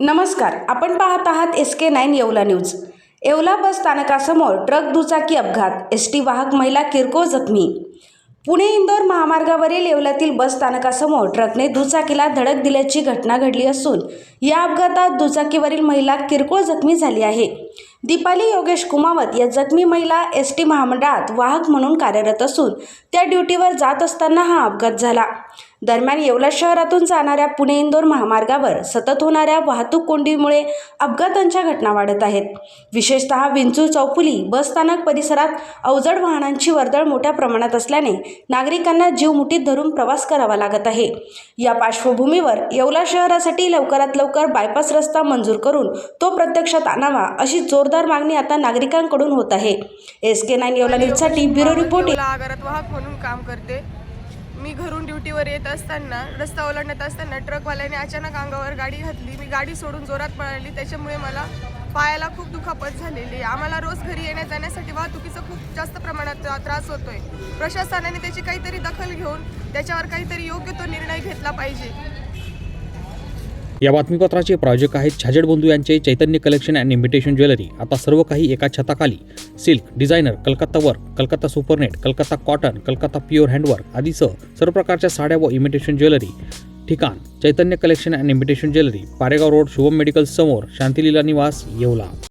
नमस्कार आपण पाहत आहात S K nine Yeola news. Yeola bus स्थानकासमोर truck दुचाकी अपघात. एस टी वाहक महिला किरकोळ जखमी. पुणे इंदोर महामार्गावरील येवल्यातील बस स्थानकासमोर ट्रकने दुचाकीला धडक दिल्याची घटना घडली असून या अपघातात दुचाकीवरील महिला किरकोळ जखमी झाली आहे. दीपाली योगेश कुमावत या जखमी महिला एस टी महामंडळात वाहक म्हणून कार्यरत असून त्या ड्युटीवर जात असताना हा अपघात झाला. दरम्यान येवला शहरातून जाणाऱ्या पुणे इंदोर महामार्गावर सतत होणाऱ्या वाहतूक कोंडीमुळे अपघातांच्या घटना वाढत आहेत. विशेषतः विंचूर चौफुली बसस्थानक परिसरात अवजड वाहनांची वर्दळ मोठ्या प्रमाणात असल्याने नागरिकांना जीव मुठीत धरून प्रवास करावा लागत आहे. या पार्श्वभूमीवर येवला शहरासाठी लवकरात लवकर बायपास रस्ता मंजूर करून तो प्रत्यक्षात आणावा अशी जोरदार मागणी आता नागरिकांकडून होत आहे. एस के नाईन येवला न्यूजसाठी ब्युरो रिपोर्ट. वाहक म्हणून काम करते. मी घरून ड्युटीवर येत असताना रस्ता ओलांडत असताना ट्रकवाल्याने अचानक अंगावर गाडी घातली. मी गाडी सोडून जोरात पळाली. त्याच्यामुळे मला पायाला खूप दुखापत झालेली आहे. आम्हाला रोज घरी येण्या जाण्यासाठी वाहतुकीचा खूप जास्त प्रमाणात त्रास होतोय. प्रशासनाने त्याची काहीतरी दखल घेऊन त्याच्यावर काहीतरी योग्य तो निर्णय घेतला पाहिजे. या बातमीपत्राचे प्रायोजक आहेत छाजेड बंधू यांचे Chaitanya collection and imitation jewellery. आता सर्व काही एका छताखाली. Silk designer Calcutta work Calcutta supernet Calcutta cotton Calcutta pure handwork आदीसह सर्व प्रकारच्या साड्या व इमिटेशन ज्वेलरी. ठिकाण Chaitanya collection and imitation jewellery Paregaon road Shubham medical समोर शांतिलीला निवास येवला.